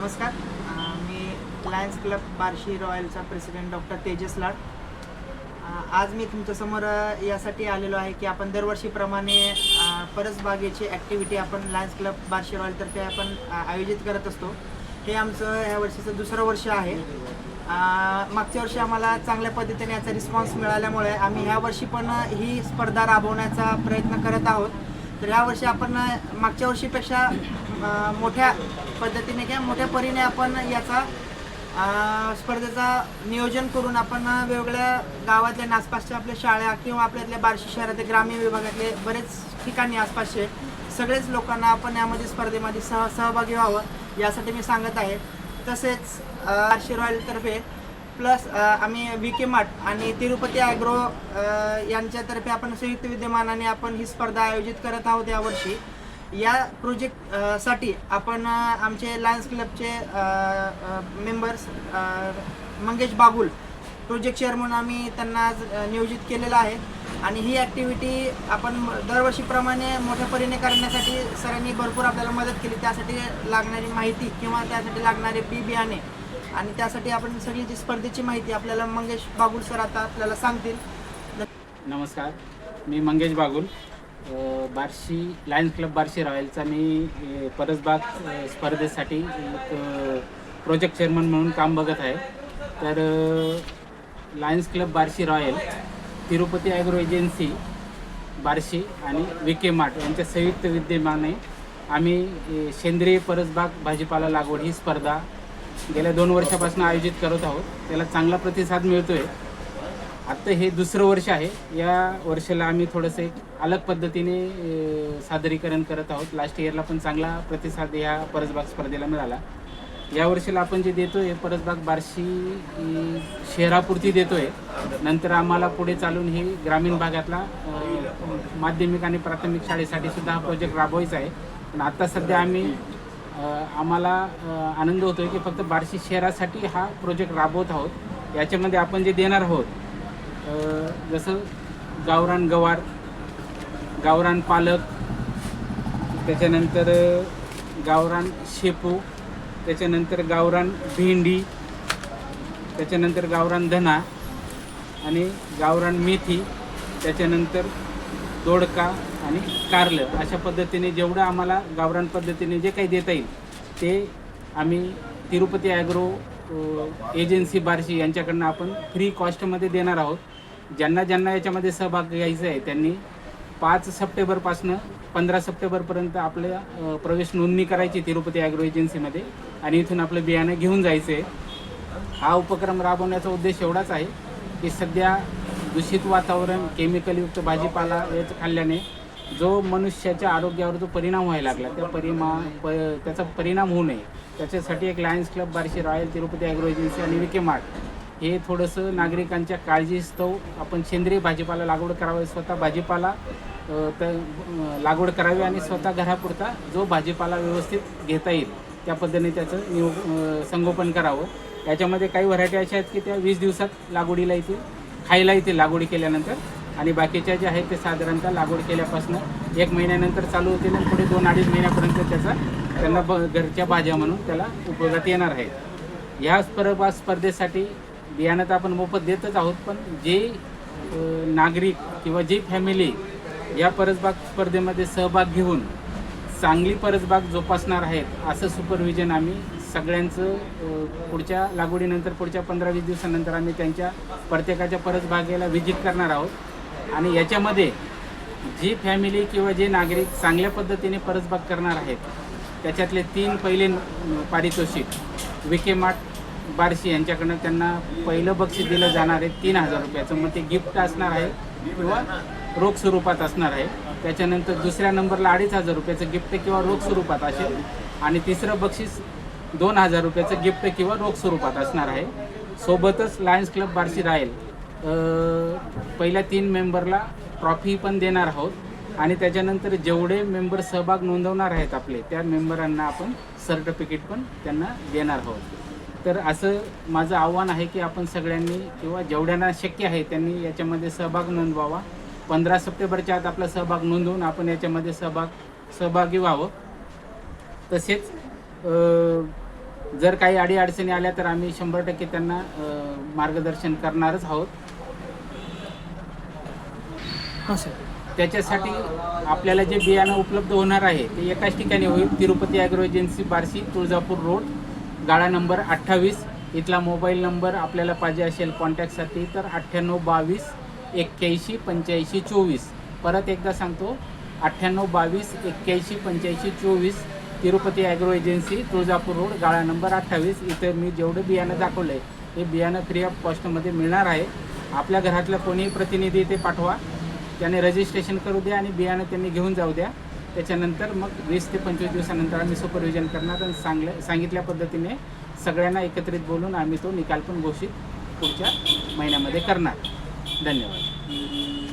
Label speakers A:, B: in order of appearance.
A: नमस्कार. मी Lions club Barshi रॉयलचा प्रेसिडेंट डॉक्टर तेजस लाड. आज मी तुमच्यासमोर यासाठी आलेलो आहे की आपण दरवर्षीप्रमाणे परसबागेची ॲक्टिव्हिटी आपण लायन्स क्लब बार्शी रॉयलतर्फे आपण आयोजित करत असतो. हे आमचं ह्या वर्षीचं दुसरं वर्ष आहे. मागच्या वर्षी आम्हाला चांगल्या पद्धतीने याचा रिस्पॉन्स मिळाल्यामुळे आम्ही ह्या वर्षी पण ही स्पर्धा राबवण्याचा प्रयत्न करत आहोत. तर यावर्षी आपण मागच्या वर्षीपेक्षा मोठ्या पद्धतीने किंवा मोठ्या परीने आपण याचा स्पर्धेचा नियोजन करून आपण वेगवेगळ्या गावातल्या आणि आसपासच्या आपल्या शाळा किंवा आपल्यातल्या बार्शी शहरातले ग्रामीण विभागातले बरेच ठिकाणी आसपासचे सगळेच लोकांना आपण यामध्ये स्पर्धेमध्ये सह सहभागी व्हावं यासाठी मी सांगत आहे. तसेच बार्शी रॉयलतर्फे प्लस आम्ही वी के मार्ट आणि तिरुपती ॲग्रो यांच्यातर्फे आपण संयुक्त विद्यमानाने आपण ही स्पर्धा आयोजित करत आहोत यावर्षी. या प्रोजेक्टसाठी आपण आमचे लायन्स क्लबचे members Mangesh Bagul project chair म्हणून आम्ही त्यांना आज नियोजित केलेलं आहे. आणि ही ॲक्टिव्हिटी आपण दरवर्षीप्रमाणे मोठ्या परीने करण्यासाठी सरांनी भरपूर आपल्याला मदत केली. त्यासाठी लागणारी माहिती किंवा त्यासाठी लागणारे बी बियाणे आणि त्यासाठी आपण सगळी जी स्पर्धेची माहिती आपल्याला मंगेश बागुल सर आता आपल्याला सांगतील.
B: नमस्कार मी मंगेश बागुल. बार्शी लायन्स क्लब बार्शी रॉयलचा मी परसबाग स्पर्धेसाठी एक प्रोजेक्ट चेअरमन म्हणून काम बघत आहे. तर Lions Club Barshi Royal Tirupati Agro Agency Barshi आणि विके मार्ट यांच्या संयुक्त विद्यमाने आम्ही सेंद्रिय परसबाग भाजीपाला लागवड ही स्पर्धा गेल्या दोन वर्षापासून आयोजित करत आहोत. त्याला चांगला प्रतिसाद मिळतो आहे आत्ता हे दुसरं वर्ष आहे. या वर्षाला आम्ही थोडंसं एक अलग पद्धतीने सादरीकरण करत आहोत. लास्ट इयरला पण चांगला प्रतिसाद या परसबाग स्पर्धेला मिळाला. या वर्षीला आपण जे देतो आहे परसबाग बार्शी शहरापुरती देतो आहे नंतर आम्हाला पुढे चालून ही ग्रामीण भागातला माध्यमिक आणि प्राथमिक शाळेसाठी सुद्धा हा प्रोजेक्ट राबवायचा आहे. पण आत्ता सध्या आम्ही आम्हाला आनंद आनंद होतोय की फक्त बार्शी शहरासाठी हा प्रोजेक्ट राबवत आहोत. याच्यामध्ये आपण जे देणार आहोत जसं गावरान गवार गावरान पालक त्याच्यानंतर गावरान शेपू त्याच्यानंतर गावरान भेंडी त्याच्यानंतर गावरान धना आणि गावरान मेथी त्याच्यानंतर दोडका आणि कारलं. अशा पद्धतीने जेवढं आम्हाला गावरान पद्धतीने जे काही देता येईल ते आम्ही तिरुपती ॲग्रो एजन्सी बार्शी यांच्याकडनं आपण फ्री कॉस्टमध्ये देणार आहोत. ज्यांना ज्यांना याच्यामध्ये सहभाग घ्यायचा आहे त्यांनी पाच सप्टेंबरपासनं पंधरा सप्टेंबरपर्यंत आपल्या प्रवेश नोंदणी करायची तिरुपती ॲग्रो एजन्सीमध्ये आणि इथून आपलं बियाणं घेऊन जायचं आहे. हा उपक्रम राबवण्याचा उद्देश एवढाच आहे की सध्या दूषित वातावरण केमिकलयुक्त भाजीपाला याचं खाल्ल्याने जो मनुष्याच्या आरोग्यावर जो परिणाम व्हायला लागला त्या परिमा प त्याचा परिणाम होऊ नये. त्याच्यासाठी एक Lions Club Barshi Royal Tirupati Agro Agency आणि विके मार्ट हे थोडंसं नागरिकांच्या काळजीस्तव आपण सेंद्रिय भाजीपाला लागवड करावी स्वतः भाजीपाला तर लागवड करावी आणि स्वतः घरापुरता जो भाजीपाला व्यवस्थित घेता येईल त्या पद्धतीने त्याचं नियो संगोपन करावं. याच्यामध्ये काही व्हरायटी अशा आहेत की त्या वीस दिवसात लागवडीला येतील खायला येतील लागवडी केल्यानंतर. आणि बाकीच्या ज्या आहेत ते साधारणतः लागवड केल्यापासून एक महिन्यानंतर चालू होतील आणि पुढे दोन अडीच महिन्यापर्यंत त्याचा त्यांना ब घरच्या भाज्या म्हणून त्याला उपयोगात येणार आहेत. ह्या स्पर्धा स्पर्धेसाठी बियाणं तर आपण मोफत देतच आहोत पण जे नागरिक किंवा जी फॅमिली या परसबाग स्पर्धेमध्ये सहभाग घेऊन चांगली परसबाग जोपासणार आहेत असं सुपरविजन आम्ही सगळ्यांचं पुढच्या लागवडीनंतर पुढच्या पंधरा वीस दिवसानंतर आम्ही त्यांच्या प्रत्येकाच्या परसबागेला व्हिजिट करणार आहोत. आणि याच्यामध्ये जी फॅमिली किंवा जे नागरिक चांगल्या पद्धतीने परसबाग करणार आहेत त्याच्यातले तीन पहिले पारितोषिक विके मार्ट बार्शी यांच्याकडनं त्यांना पहिलं बक्षीस दिलं जाणार आहे तीन हजार रुपयाचं. मग ते गिफ्ट असणार आहे किंवा रोख स्वरूपात असणार आहे. त्याच्यानंतर दुसऱ्या नंबरला अडीच हजार रुपयाचं गिफ्ट किंवा रोख स्वरूपात असेल. आणि तिसरं बक्षीस दोन हजार रुपयाचं गिफ्ट किंवा रोख स्वरूपात असणार आहे. सोबतच लायन्स क्लब बार्शी राहील. पहिल्या तीन मेंबरला ट्रॉफी पण देणार आहोत. आणि त्याच्यानंतर जेवढे मेंबर सहभाग नोंदवणार आहेत आपले त्या मेंबरांना आपण सर्टिफिकेट पण त्यांना देणार आहोत. तर असं माझं आव्हान आहे की आपण सगळ्यांनी किंवा जेवढ्यांना शक्य आहे त्यांनी याच्यामध्ये सहभाग नोंदवावा. पंधरा सप्टेंबरच्या आत आपला सहभाग नोंदवून आपण याच्यामध्ये सहभाग सहभागी व्हावं. तसेच जर काही अडीअडचणी आल्या तर आम्ही शंभर टक्के त्यांना मार्गदर्शन करणारच आहोत.
A: हां सर.
B: त्याच्यासाठी आपल्याला जे बियाणं उपलब्ध होणार आहे ते एकाच ठिकाणी होईल. Tirupati Agro Agency Barshi Tuljapur Road. गाळा नंबर अठ्ठावीस. इथला मोबाईल नंबर आपल्याला पाहिजे असेल कॉन्टॅक्टसाठी तर अठ्ठ्याण्णव बावीस एक्क्याऐंशी पंच्याऐंशी चोवीस. परत एकदा सांगतो अठ्ठ्याण्णव बावीस एक्क्याऐंशी पंच्याऐंशी चोवीस Tirupati Agro Agency Tuljapur Road गाळा नंबर अठ्ठावीस. इथं मी जेवढं बियाणं दाखवलं आहे ते बियाणं फ्री ऑफ कॉस्टमध्ये मिळणार आहे. आपल्या घरातलं कोणीही प्रतिनिधी इथे पाठवा. त्याने रजिस्ट्रेशन करू द्या आणि बियाणं त्यांनी घेऊन जाऊ द्या. त्याच्यानंतर मग वीस ते पंचवीस दिवसानंतर आम्ही सुपरविजन करणार आणि सांगल्या सांगितल्या पद्धतीने सगळ्यांना एकत्रित बोलून आम्ही तो निकाल पण घोषित पुढच्या महिन्यामध्ये करणार. धन्यवाद.